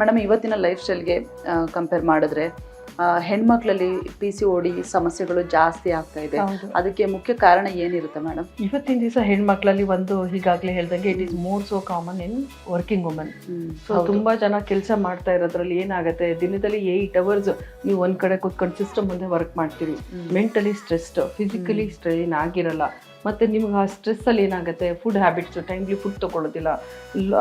Madam ಇವತ್ತಿನ life ಸ್ಟೈಲ್ಗೆ compare ಮಾಡಿದ್ರೆ ಹೆಣ್ಮಕ್ಳಲ್ಲಿ P C O D ಸಮಸ್ಯೆಗಳು ಜಾಸ್ತಿ ಆಗ್ತಾ ಇದೆ. ಅದಕ್ಕೆ ಮುಖ್ಯ ಕಾರಣ ಏನಿರುತ್ತೆ ಮೇಡಮ್? ಇವತ್ತಿನ ದಿವಸ ಹೆಣ್ಮಕ್ಳಲ್ಲಿ ಒಂದು ಈಗಾಗಲೇ ಹೇಳ್ದಂಗೆ it is more so common in working women so ತುಂಬಾ ಜನ ಕೆಲಸ ಮಾಡ್ತಾ ಇರೋದ್ರಲ್ಲಿ ಏನಾಗುತ್ತೆ ದಿನದಲ್ಲಿ ಏಯ್ಟ್ ಅವರ್ಸ್ ನೀವು ಒಂದ್ ಕಡೆ ಕೂತ್ಕೊಂಡು ಸಿಸ್ಟಮ್ ಮುಂದೆ ವರ್ಕ್ ಮಾಡ್ತೀವಿ ಮೆಂಟಲಿ ಸ್ಟ್ರೆಸ್ಡ್ ಫಿಸಿಕಲಿ ಸ್ಟ್ರೈನ್ ಆಗಿರಲ್ಲ. ಮತ್ತೆ ನಿಮ್ಗೆ ಆ ಸ್ಟ್ರೆಸ್ಸಲ್ಲಿ ಏನಾಗುತ್ತೆ? ಫುಡ್ ಹ್ಯಾಬಿಟ್ಸು ಟೈಮ್ಲಿ ಫುಡ್ ತೊಗೊಳ್ಳೋದಿಲ್ಲ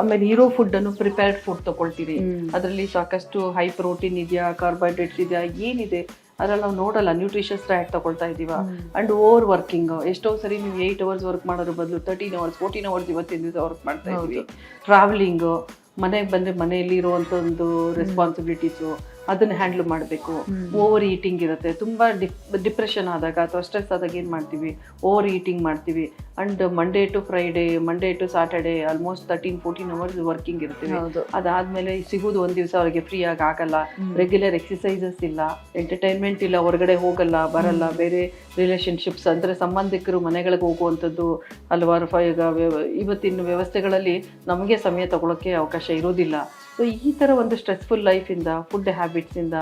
ಆಮೇಲೆ ಇರೋ ಫುಡ್ಡನ್ನು ಪ್ರಿಪೇರ್ಡ್ ಫುಡ್ ತೊಗೊಳ್ತೀವಿ ಅದರಲ್ಲಿ ಸಾಕಷ್ಟು ಹೈ ಪ್ರೋಟೀನ್ ಇದೆಯಾ ಕಾರ್ಬೋಹೈಡ್ರೇಟ್ಸ್ ಇದೆಯಾ ಏನಿದೆ? ಅದ್ರಲ್ಲಿ ನಾವು ನೋಡಲ್ಲ ನ್ಯೂಟ್ರಿಷಿಯಸ್ ಡಯಟ್ ತಗೊಳ್ತಾ ಇದೀವ. ಅಂಡ್ ಓವರ್ ವರ್ಕಿಂಗ್ ಎಷ್ಟೋ ಸರಿ ನೀವು ಏಯ್ಟ್ ಅವರ್ಸ್ ವರ್ಕ್ ಮಾಡೋದ್ರ ಬದಲು ತರ್ಟೀನ್ ಅವರ್ಸ್ ಫೋರ್ಟೀನ್ ಅವರ್ಸ್ ಇವತ್ತಿನ ದಿವಸ ವರ್ಕ್ ಮಾಡ್ತಾ ಇದ್ದೀವಿ ಟ್ರಾವೆಲಿಂಗು ಮನೆಗೆ ಬಂದರೆ ಮನೆಯಲ್ಲಿ ಇರುವಂತ ಒಂದು ರೆಸ್ಪಾನ್ಸಿಬಿಲಿಟೀಸು ಅದನ್ನ ಹ್ಯಾಂಡಲ್ ಮಾಡಬೇಕು. ಓವರ್ ಈಟಿಂಗ್ ಇರುತ್ತೆ. ತುಂಬಾ ಡಿಪ್ರೆಷನ್ ಆದಾಗ ಅಥವಾ ಸ್ಟ್ರೆಸ್ ಆದಾಗ ಏನು ಮಾಡ್ತೀವಿ? ಓವರ್ ಈಟಿಂಗ್ ಮಾಡ್ತೀವಿ. And Monday to Friday Monday to Saturday almost thirteen fourteen hours working ಇರ್ತೀವಿ. ಅದಾದ್ಮೇಲೆ ಸಿಗೋದು ಒಂದ್ ದಿವಸ ಅವ್ರಿಗೆ ಫ್ರೀ ಆಗಿ ಆಗಲ್ಲ. ರೆಗ್ಯುಲರ್ ಎಕ್ಸಸೈಸಸ್ ಇಲ್ಲ. ಎಂಟರ್ಟೈನ್ಮೆಂಟ್ ಇಲ್ಲ. ಹೊರಗಡೆ ಹೋಗಲ್ಲ ಬರಲ್ಲ. ಬೇರೆ ರಿಲೇಶನ್ಶಿಪ್ಸ್ ಅಂದ್ರೆ ಸಂಬಂಧಿಕರು ಮನೆಗಳಿಗೆ ಹೋಗುವಂಥದ್ದು ಹಲವಾರು ಇವತ್ತಿನ ವ್ಯವಸ್ಥೆಗಳಲ್ಲಿ ನಮಗೆ ಸಮಯ ತಗೊಳಕ್ಕೆ ಅವಕಾಶ ಇರೋದಿಲ್ಲ ಸೊ ಈ ಥರ ಒಂದು ಸ್ಟ್ರೆಸ್ಫುಲ್ ಲೈಫಿಂದ ಫುಡ್ ಹ್ಯಾಬಿಟ್ಸಿಂದ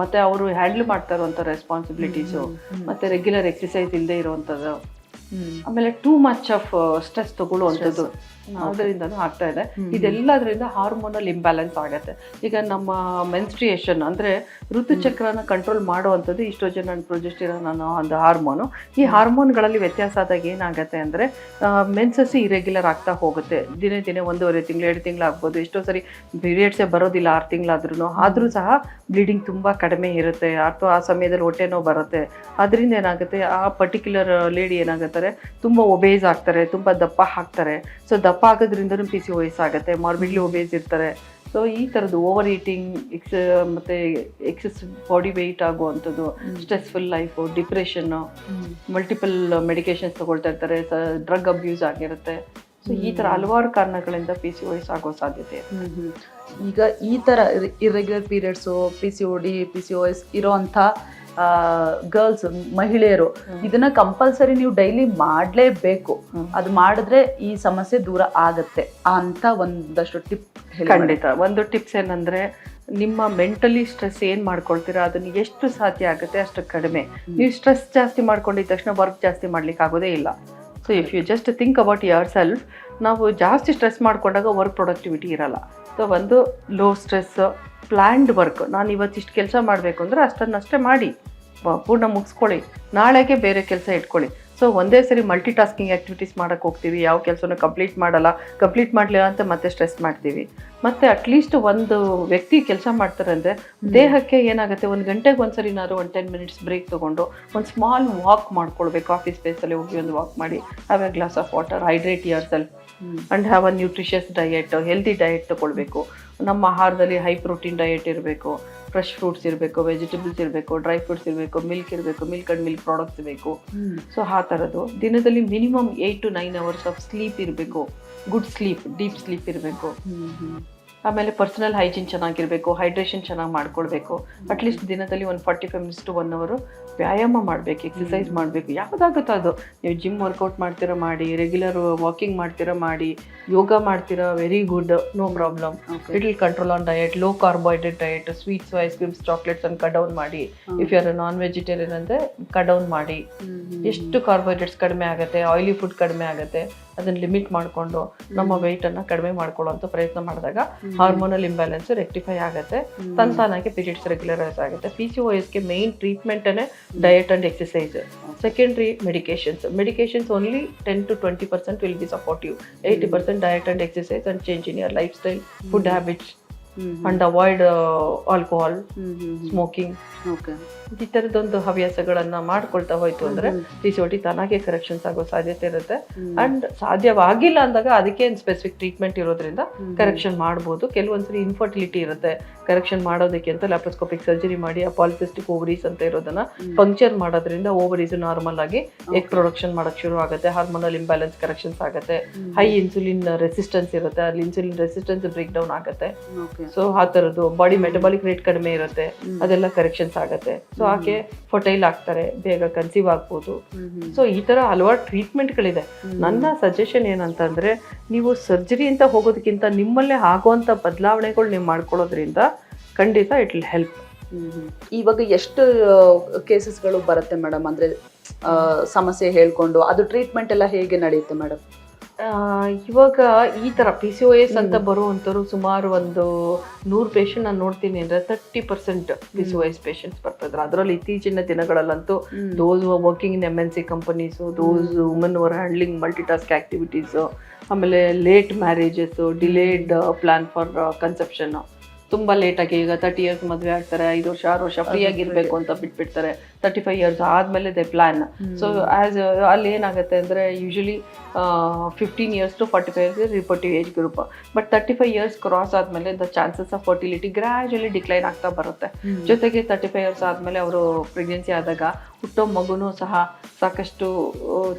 ಮತ್ತೆ ಅವರು ಹ್ಯಾಂಡ್ಲ್ ಮಾಡ್ತಾ ಇರುವಂಥ ರೆಸ್ಪಾನ್ಸಿಬಿಲಿಟೀಸು ಮತ್ತು ರೆಗ್ಯುಲರ್ ಎಕ್ಸಸೈಸ್ ಇಲ್ಲದೆ ಇರುವಂಥದ್ದು ಆಮೇಲೆ ಟೂ ಮಚ್ ಆಫ್ ಸ್ಟ್ರೆಸ್ ತಗೊಳ್ಳುವಂಥದ್ದು. ಅದರಿಂದನೂ ಆಗ್ತಾ ಇದೆ. ಇದೆಲ್ಲದರಿಂದ ಹಾರ್ಮೋನಲ್ ಇಂಬ್ಯಾಲೆನ್ಸ್ ಆಗುತ್ತೆ. ಈಗ ನಮ್ಮ ಮೆನ್ಸ್ಟ್ರಿಯೇಷನ್ ಅಂದ್ರೆ ಋತುಚಕ್ರನ ಕಂಟ್ರೋಲ್ ಮಾಡುವಂಥದ್ದು ಇಸ್ಟ್ರೋಜನ್ ಅಂಡ್ ಪ್ರೊಜೆಸ್ಟಿರಾನ್ ಅನ್ನೋ ಒಂದು ಹಾರ್ಮೋನು ಈ ಹಾರ್ಮೋನ್ಗಳಲ್ಲಿ ವ್ಯತ್ಯಾಸ ಆದಾಗ ಏನಾಗುತ್ತೆ ಅಂದ್ರೆ ಮೆನ್ಸಸ್ ಇರೆಗ್ಯುಲರ್ ಆಗ್ತಾ ಹೋಗುತ್ತೆ. ದಿನೇ ದಿನೇ ಒಂದೂವರೆ ತಿಂಗಳು ಎರಡು ತಿಂಗಳು ಆಗ್ಬೋದು. ಎಷ್ಟೋ ಸರಿ ಪೀರಿಯಡ್ಸೇ ಬರೋದಿಲ್ಲ ಆರು ತಿಂಗಳಾದ್ರೂ ಆದರೂ ಸಹ ಬ್ಲೀಡಿಂಗ್ ತುಂಬಾ ಕಡಿಮೆ ಇರುತ್ತೆ. ಅಥವಾ ಆ ಸಮಯದಲ್ಲಿ ಹೊಟ್ಟೆ ನೋವು ಬರುತ್ತೆ. ಅದರಿಂದ ಏನಾಗುತ್ತೆ ಆ ಪರ್ಟಿಕ್ಯುಲರ್ ಲೇಡಿ ಏನಾಗುತ್ತಾರೆ ತುಂಬಾ ಒಬೇಸ್ ಆಗ್ತಾರೆ ತುಂಬಾ ದಪ್ಪ ಹಾಕ್ತಾರೆ ಸೊ ದಪ್ಪ ಆಗೋದ್ರಿಂದನೂ ಪಿ ಸಿ ಓಎಸ್ ಆಗುತ್ತೆ ಮಾರ್ಬಿಡ್ಲಿ ಓಬೇಸ್ ಇರ್ತಾರೆ. ಸೊ ಈ ಥರದ್ದು ಓವರ್ ಈಟಿಂಗ್ ಎಕ್ಸ್ ಮತ್ತೆ ಎಕ್ಸಸ್ ಬಾಡಿ ವೆಯ್ಟ್ ಆಗುವಂಥದ್ದು stressful life depression multiple medications ತೊಗೊಳ್ತಾ ಇರ್ತಾರೆ ಡ್ರಗ್ ಅಬ್ಯೂಸ್ ಆಗಿರುತ್ತೆ. ಸೊ ಈ ಥರ ಹಲವಾರು ಕಾರಣಗಳಿಂದ ಪಿ ಸಿ ಎಸ್ ಆಗೋ ಸಾಧ್ಯತೆ. ಈಗ ಈ ಥರ irregular periods P C O D P C O S ಇರೋಂಥ ಗರ್ಲ್ಸ್ ಮಹಿಳೆಯರು ಇದನ್ನ ಕಂಪಲ್ಸರಿ ನೀವು ಡೈಲಿ ಮಾಡಲೇಬೇಕು. ಅದು ಮಾಡಿದ್ರೆ ಈ ಸಮಸ್ಯೆ ದೂರ ಆಗತ್ತೆ ಅಂತ ಒಂದಷ್ಟು ಟಿಪ್ ಖಂಡಿತ. ಒಂದು ಟಿಪ್ಸ್ ಏನಂದ್ರೆ ನಿಮ್ಮ ಮೆಂಟಲಿ ಸ್ಟ್ರೆಸ್ ಏನು ಮಾಡ್ಕೊಳ್ತೀರಾ ಅದನ್ನ ಎಷ್ಟು ಸಾಧ್ಯ ಆಗುತ್ತೆ ಅಷ್ಟು ಕಡಿಮೆ. ನೀವು ಸ್ಟ್ರೆಸ್ ಜಾಸ್ತಿ ಮಾಡ್ಕೊಂಡಿದ ತಕ್ಷಣ ವರ್ಕ್ ಜಾಸ್ತಿ ಮಾಡ್ಲಿಕ್ಕೆ ಆಗೋದೇ ಇಲ್ಲ. So if you just think about yourself ನಾವು ಜಾಸ್ತಿ ಸ್ಟ್ರೆಸ್ ಮಾಡ್ಕೊಂಡಾಗ ವರ್ಕ್ ಪ್ರೊಡಕ್ಟಿವಿಟಿ ಇರಲ್ಲ. ಸೊ ಒಂದು ಲೋ ಸ್ಟ್ರೆಸ್ ಪ್ಲ್ಯಾಂಡ್ ವರ್ಕ್ ನಾನು ಇವತ್ತಿಷ್ಟು ಕೆಲಸ ಮಾಡಬೇಕು ಅಂದರೆ ಅಷ್ಟನ್ನಷ್ಟೇ ಮಾಡಿ. ಪೂರ್ಣ ಮುಗಿಸ್ಕೊಳ್ಳಿ. ನಾಳೆಗೆ ಬೇರೆ ಕೆಲಸ ಇಟ್ಕೊಳ್ಳಿ. ಸೊ ಒಂದೇ ಸರಿ ಮಲ್ಟಿ ಟಾಸ್ಕಿಂಗ್ ಆ್ಯಕ್ಟಿವಿಟೀಸ್ ಮಾಡೋಕ್ಕೆ ಹೋಗ್ತೀವಿ. ಯಾವ ಕೆಲಸನೂ ಕಂಪ್ಲೀಟ್ ಮಾಡಲ್ಲ. ಕಂಪ್ಲೀಟ್ ಮಾಡಲಿಲ್ಲ ಅಂತ ಮತ್ತೆ ಸ್ಟ್ರೆಸ್ ಮಾಡ್ತೀವಿ. ಮತ್ತು ಅಟ್ಲೀಸ್ಟ್ ಒಂದು ವ್ಯಕ್ತಿ ಕೆಲಸ ಮಾಡ್ತಾರೆ ಅಂದರೆ ದೇಹಕ್ಕೆ ಏನಾಗುತ್ತೆ? ಒಂದು ಗಂಟೆಗೆ ಒಂದ್ಸರಿನಾದ್ರು ಒಂದು ಟೆನ್ ಮಿನಿಟ್ಸ್ ಬ್ರೇಕ್ ತೊಗೊಂಡು ಒಂದು ಸ್ಮಾಲ್ ವಾಕ್ ಮಾಡ್ಕೊಳ್ಬೇಕು. ಆಫೀಸ್ ಸ್ಪೇಸಲ್ಲಿ ಹೋಗಿ ಒಂದು ವಾಕ್ ಮಾಡಿ. Have a glass of water hydrate ಇಯರ್ಸಲ್ಲಿ self and have a nutritious diet healthy diet ತಗೊಳ್ಬೇಕು ನಮ್ಮ ಆಹಾರದಲ್ಲಿ ಹೈ ಪ್ರೋಟೀನ್ ಡಯೆಟ್ ಇರಬೇಕು. ಫ್ರೆಶ್ ಫ್ರೂಟ್ಸ್ ಇರಬೇಕು ವೆಜಿಟೇಬಲ್ಸ್ ಇರಬೇಕು ಡ್ರೈ ಫ್ರೂಟ್ಸ್ ಇರಬೇಕು ಮಿಲ್ಕ್ ಇರಬೇಕು ಮಿಲ್ಕ್ ಅಂಡ್ ಮಿಲ್ಕ್ ಪ್ರಾಡಕ್ಟ್ಸ್ ಬೇಕು. ಸೊ ಆ ಥರದ್ದು ದಿನದಲ್ಲಿ minimum eight to nine hours of sleep ಇರಬೇಕು. ಗುಡ್ ಸ್ಲೀಪ್ ಡೀಪ್ ಸ್ಲೀಪ್ ಇರಬೇಕು. ಆಮೇಲೆ ಪರ್ಸನಲ್ ಹೈಜೀನ್ ಚೆನ್ನಾಗಿರಬೇಕು ಹೈಡ್ರೇಷನ್ ಚೆನ್ನಾಗಿ ಮಾಡ್ಕೊಳ್ಬೇಕು ಅಟ್ಲೀಸ್ಟ್ ದಿನದಲ್ಲಿ ಒಂದು forty five minutes to one ಅವರು ವ್ಯಾಯಾಮ ಮಾಡಬೇಕು ಎಕ್ಸಸೈಸ್ ಮಾಡಬೇಕು. ಯಾವುದಾಗುತ್ತೋ ಅದು. ನೀವು ಜಿಮ್ ವರ್ಕೌಟ್ ಮಾಡ್ತೀರಾ ಮಾಡಿ ರೆಗ್ಯುಲರ್ ವಾಕಿಂಗ್ ಮಾಡ್ತೀರಾ ಮಾಡಿ ಯೋಗ ಮಾಡ್ತೀರಾ very good no problem it will control on diet low carbohydrate diet sweets ice creams chocolates ಅನ್ನು ಕಟ್ ಡೌನ್ ಮಾಡಿ. If you are non vegetarian ಅಂದರೆ ಕಟ್ ಡೌನ್ ಮಾಡಿ. ಎಷ್ಟು ಕಾರ್ಬೋಹೈಡ್ರೇಟ್ಸ್ ಕಡಿಮೆ ಆಗುತ್ತೆ ಆಯಿಲಿ ಫುಡ್ ಕಡಿಮೆ ಆಗುತ್ತೆ ಅದನ್ನ ಲಿಮಿಟ್ ಮಾಡಿಕೊಂಡು ನಮ್ಮ ವೆಯ್ಟನ್ನು ಅನ್ನ ಕಡಿಮೆ ಅಂತ ಪ್ರಯತ್ನ ಮಾಡಿದಾಗ ಹಾರ್ಮೋನಲ್ ಇಂಬ್ಯಾಲೆನ್ಸ್ ರೆಕ್ಟಿಫೈ ಆಗುತ್ತೆ. ತಾನಾಗಿ ಪೀರಿಯಡ್ಸ್ ರೆಗ್ಯುಲರೈಸ್ ಆಗುತ್ತೆ. ಪಿ ಸಿ ಓ ಎಸ್ಗೆ main ಟ್ರೀಟ್ಮೆಂಟನ್ನೇ diet and exercise secondary medications medications only ten to twenty percent will be supportive eighty percent diet and exercise and change in your lifestyle food habits and avoid alcohol smoking. ಈ ತರದೊಂದು ಹವ್ಯಾಸಗಳನ್ನ ಮಾಡ್ಕೊಳ್ತಾ ಹೋಯ್ತು ಅಂದ್ರೆ ಈ ಸೋಟಿ T ತಾನಾಗೆ corrections ಆಗೋ ಸಾಧ್ಯತೆ ಇರುತ್ತೆ. ಅಂಡ್ ಸಾಧ್ಯವಾಗಿಲ್ಲ ಅಂದಾಗ ಅದಕ್ಕೆ ಸ್ಪೆಸಿಫಿಕ್ ಟ್ರೀಟ್ಮೆಂಟ್ ಇರೋದ್ರಿಂದ ಕರೆಕ್ಷನ್ ಮಾಡಬಹುದು ಕೆಲವೊಂದ್ಸರಿ ಇನ್ಫರ್ಟಿಲಿಟಿ ಇರುತ್ತೆ. ಕರೆಕ್ಷನ್ ಮಾಡೋದಕ್ಕೆ ಅಂತ ಲ್ಯಾಪ್ರೋಸ್ಕೋಪಿಕ್ ಸರ್ಜರಿ ಮಾಡಿ ಆ ಪಾಲಿಸಿಸ್ಟಿಕ್ ಓವರೀಸ್ ಅಂತ ಇರೋದನ್ನ ಪಂಕ್ಚರ್ ಮಾಡೋದ್ರಿಂದ ಓವರೀಸ್ ನಾರ್ಮಲ್ ಆಗಿ ಎಗ್ ಪ್ರೊಡಕ್ಷನ್ ಮಾಡಕ್ ಶುರು ಆಗುತ್ತೆ. ಹಾರ್ಮೋನಲ್ ಇಂಬ್ಯಾಲೆನ್ಸ್ ಕರೆಕ್ಷನ್ಸ್ ಆಗುತ್ತೆ. ಹೈ ಇನ್ಸುಲಿನ್ ರೆಸಿಸ್ಟೆನ್ಸ್ ಇರುತ್ತೆ. ಅಲ್ಲಿ ಇನ್ಸುಲಿನ್ ರೆಸಿಸ್ಟೆನ್ಸ್ ಬ್ರೇಕ್ ಡೌನ್ ಆಗುತ್ತೆ ಸೊ ಆ ಥರದ್ದು ಬಾಡಿ ಮೆಟಬಾಲಿಕ್ ರೇಟ್ ಕಡಿಮೆ ಇರುತ್ತೆ. ಅದೆಲ್ಲ ಕರೆಕ್ಷನ್ಸ್ ಆಗುತ್ತೆ. ಸೊ ಆಕೆ ಫೊಟೈಲ್ ಆಗ್ತಾರೆ. ಬೇಗ ಕನ್ಸೀವ್ ಆಗ್ಬೋದು. ಸೊ ಈ ತರ ಹಲವಾರು ಟ್ರೀಟ್ಮೆಂಟ್ಗಳಿದೆ ನನ್ನ ಸಜೆಷನ್ ಏನಂತಂದ್ರೆ ನೀವು ಸರ್ಜರಿ ಅಂತ ಹೋಗೋದಕ್ಕಿಂತ ನಿಮ್ಮಲ್ಲೇ ಆಗುವಂತ ಬದಲಾವಣೆಗಳು ನೀವು ಮಾಡ್ಕೊಳ್ಳೋದ್ರಿಂದ ಖಂಡಿತ ಇಟ್ ವಿಲ್ ಹೆಲ್ಪ್ ಇವಾಗ ಎಷ್ಟು ಕೇಸಸ್ಗಳು ಬರುತ್ತೆ ಮೇಡಮ್ ಅಂದ್ರೆ ಸಮಸ್ಯೆ ಹೇಳ್ಕೊಂಡು ಅದು ಟ್ರೀಟ್ಮೆಂಟ್ ಎಲ್ಲ ಹೇಗೆ ನಡೆಯುತ್ತೆ ಮೇಡಮ್ ಇವಾಗ ಈ ಥರ ಪಿ ಸಿ ಒ ಎಸ್ ಅಂತ ಬರುವಂಥವ್ರು ಸುಮಾರು ಒಂದು ನೂರು ಪೇಷಂಟ್ ನಾನು ನೋಡ್ತೀನಿ ಅಂದರೆ thirty percent P C O S patients ಬರ್ತಿದ್ರು. ಅದರಲ್ಲಿ ಇತ್ತೀಚಿನ ದಿನಗಳಲ್ಲಂತೂ those working in M N C companies those women were handling multitask activities ಆಮೇಲೆ late marriages delayed plan for conception ತುಂಬ ಲೇಟಾಗಿ ಈಗ ತರ್ಟಿ ಇಯರ್ಸ್ ಮದುವೆ ಆಗ್ತಾರೆ ಐದು ವರ್ಷ ಆರು ವರ್ಷ ಫ್ರೀ ಆಗಿರಬೇಕು ಅಂತ ಬಿಟ್ಬಿಡ್ತಾರೆ. ತರ್ಟಿ ಫೈವ್ ಇಯರ್ಸ್ ಆದಮೇಲೆ ದೆ ಪ್ಲ್ಯಾನ್ ಸೊ ಆ್ಯಸ್ ಅಲ್ಲಿ ಏನಾಗುತ್ತೆ ಅಂದರೆ usually fifteen years to forty five years reproductive age group but thirty five years cross ಆದಮೇಲೆ the chances of fertility gradually decline ಆಗ್ತಾ ಬರುತ್ತೆ. ಜೊತೆಗೆ ತರ್ಟಿ ಫೈವ್ ಇಯರ್ಸ್ ಆದಮೇಲೆ ಅವರು ಪ್ರೆಗ್ನೆನ್ಸಿ ಆದಾಗ ಹುಟ್ಟೋ ಮಗುನೂ ಸಹ ಸಾಕಷ್ಟು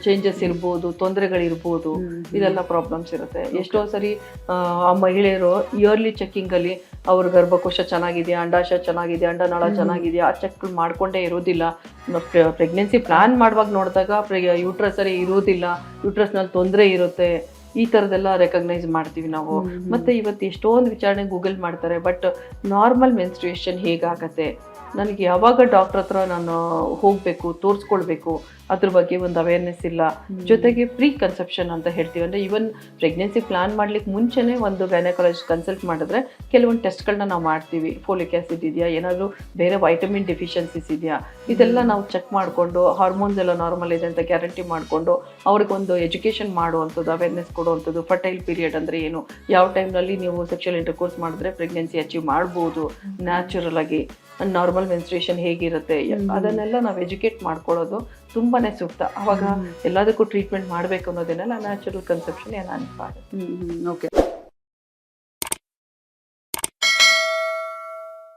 ಚೇಂಜಸ್ ಇರ್ಬೋದು ತೊಂದರೆಗಳಿರ್ಬೋದು ಇದೆಲ್ಲ ಪ್ರಾಬ್ಲಮ್ಸ್ ಇರುತ್ತೆ. ಎಷ್ಟೋ ಸರಿ ಆ, ಮಹಿಳೆಯರು ಇಯರ್ಲಿ ಚೆಕ್ಕಿಂಗಲ್ಲಿ ಅವ್ರ ಗರ್ಭಕೋಶ ಚೆನ್ನಾಗಿದೆಯಾ ಅಂಡಾಶಯ ಚೆನ್ನಾಗಿದೆಯಾ ಅಂಡನಾಳ ಚೆನ್ನಾಗಿದೆಯಾ ಆ ಚೆಕ್ ಮಾಡ್ಕೊಂಡೇ ಇರೋದಿಲ್ಲ. ಪ್ರೆಗ್ನೆನ್ಸಿ ಪ್ಲಾನ್ ಮಾಡುವಾಗ ನೋಡಿದಾಗ ಯೂಟ್ರಸ್ ಸರಿ ಇರೋದಿಲ್ಲ ಯೂಟ್ರಸ್ನಲ್ಲಿ ತೊಂದರೆ ಇರುತ್ತೆ ಈ ಥರದ್ದೆಲ್ಲ ರೆಕಗ್ನೈಸ್ ಮಾಡ್ತೀವಿ ನಾವು. ಮತ್ತೆ ಇವತ್ತು ಎಷ್ಟೊಂದು ವಿಚಾರಣೆ ಗೂಗಲ್ ಮಾಡ್ತಾರೆ ಬಟ್ ನಾರ್ಮಲ್ ಮೆನ್ಸ್ಟ್ರೇಷನ್ ಹೇಗಾಗತ್ತೆ? ನನಗೆ ಯಾವಾಗ ಡಾಕ್ಟರ್ ಹತ್ರ ನಾನು ಹೋಗಬೇಕು ತೋರಿಸ್ಕೊಳ್ಬೇಕು ಅದ್ರ ಬಗ್ಗೆ ಒಂದು ಅವೇರ್ನೆಸ್ ಇಲ್ಲ. ಜೊತೆಗೆ ಪ್ರೀ ಕನ್ಸೆಪ್ಷನ್ ಅಂತ ಹೇಳ್ತೀವಿ. ಅಂದರೆ ಈವನ್ ಪ್ರೆಗ್ನೆನ್ಸಿ ಪ್ಲಾನ್ ಮಾಡ್ಲಿಕ್ಕೆ ಮುಂಚೆನೇ ಒಂದು ಗೈನಕಾಲಜಿ ಕನ್ಸಲ್ಟ್ ಮಾಡಿದ್ರೆ ಕೆಲವೊಂದು ಟೆಸ್ಟ್ಗಳನ್ನ ನಾವು ಮಾಡ್ತೀವಿ. ಫೋಲಿಕ್ ಆ್ಯಸಿಡ್ ಇದೆಯಾ ಏನಾದರೂ ಬೇರೆ ವೈಟಮಿನ್ ಡೆಫಿಷಿಯನ್ಸೀಸ್ ಇದೆಯಾ ಇದೆಲ್ಲ ನಾವು ಚೆಕ್ ಮಾಡಿಕೊಂಡು ಹಾರ್ಮೋನ್ಸ್ ಎಲ್ಲ ನಾರ್ಮಲ್ ಇದೆ ಅಂತ ಗ್ಯಾರಂಟಿ ಮಾಡಿಕೊಂಡು ಅವ್ರಿಗೊಂದು ಎಜುಕೇಷನ್ ಮಾಡುವಂಥದ್ದು ಅವೇರ್ನೆಸ್ ಕೊಡುವಂಥದ್ದು ಫರ್ಟೈಲ್ ಪೀರಿಯಡ್ ಅಂದರೆ ಏನು ಯಾವ ಟೈಮ್ನಲ್ಲಿ ನೀವು ಸೆಕ್ಷುವಲ್ ಇಂಟರ್ಕೋರ್ಸ್ ಮಾಡಿದ್ರೆ ಪ್ರೆಗ್ನೆನ್ಸಿ ಅಚೀವ್ ಮಾಡ್ಬೋದು ನ್ಯಾಚುರಲ್ ಆಗಿ. ನಾರ್ಮಲ್ ಮೆನ್ಸ್ಟ್ರೇಷನ್ ಹೇಗಿರುತ್ತೆ ಅದನ್ನೆಲ್ಲ ನಾವು ಎಜುಕೇಟ್ ಮಾಡ್ಕೊಳ್ಳೋದು ತುಂಬಾನೇ ಸೂಕ್ತ. ಅವಾಗ ಎಲ್ಲದಕ್ಕೂ ಟ್ರೀಟ್ಮೆಂಟ್ ಮಾಡಬೇಕು ಅನ್ನೋದನ್ನೆಲ್ಲ ನ್ಯಾಚುರಲ್ ಕನ್ಸೆಪ್ಷನ್ ಏನು ಅನ್ಪಾಗುತ್ತೆ ಓಕೆ